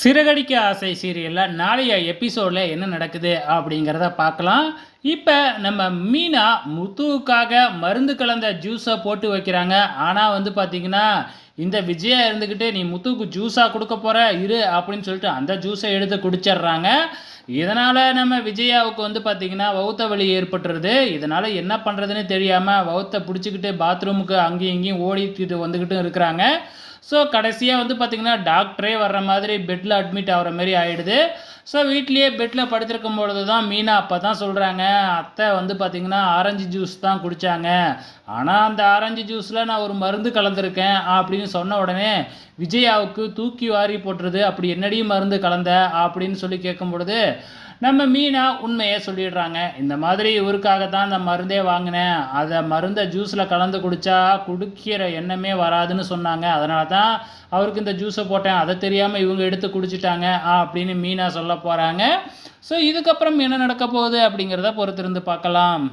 சிறகடிக்க ஆசை சீரியலில் நாளைய எபிசோடில் என்ன நடக்குது அப்படிங்கிறத பார்க்கலாம். இப்போ நம்ம மீனா முத்துவுக்காக மருந்து கலந்த ஜூஸை போட்டு வைக்கிறாங்க. ஆனால் வந்து பார்த்திங்கன்னா இந்த விஜயா இருந்துக்கிட்டு நீ முத்துவுக்கு ஜூஸாக கொடுக்க போகிற இரு அப்படின்னு சொல்லிட்டு அந்த ஜூஸை எடுத்து குடிச்சிடுறாங்க. இதனால் நம்ம விஜயாவுக்கு வந்து பார்த்திங்கன்னா வௌத்த வலி ஏற்பட்டுருது. இதனால் என்ன பண்ணுறதுன்னு தெரியாமல் வௌத்தை பிடிச்சிக்கிட்டு பாத்ரூமுக்கு அங்கேயும் இங்கேயும் ஓடிக்கிட்டு வந்துக்கிட்டும் இருக்கிறாங்க. ஸோ கடைசியாக வந்து பார்த்திங்கன்னா டாக்டரே வர்ற மாதிரி பெட்டில் அட்மிட் ஆகிற மாதிரி ஆகிடுது ஸோ வீட்லேயே பெட்டில் படுத்திருக்கும் பொழுது தான் மீனா அப்போ தான் சொல்கிறாங்க அத்தை வந்து பார்த்திங்கன்னா ஆரஞ்சு ஜூஸ் தான் குடித்தாங்க ஆனால் அந்த ஆரஞ்சு ஜூஸில் நான் ஒரு மருந்து கலந்துருக்கேன் அப்படின்னு சொன்ன உடனே விஜயாவுக்கு தூக்கி வாரி போட்டுருது. அப்படி என்னடி மருந்து கலந்த? அப்படின்னு சொல்லி கேட்கும் பொழுது நம்ம மீனா உண்மையை சொல்லிடுறாங்க இந்த மாதிரி இவருக்காக தான் அந்த மருந்தே வாங்கினேன். அதை மருந்தை ஜூஸில் கலந்து குடித்தா குடிக்கிற எண்ணமே வராதுன்னு சொன்னாங்க. அதனால தான் அவருக்கு இந்த ஜூஸை போட்டேன். அதை தெரியாமல் இவங்க எடுத்து குடிச்சிட்டாங்க. அப்படின்னு மீனா சொல்ல போகிறாங்க ஸோ இதுக்கப்புறம் என்ன நடக்க போகுது அப்படிங்கிறத பொறுத்திருந்து பார்க்கலாம்.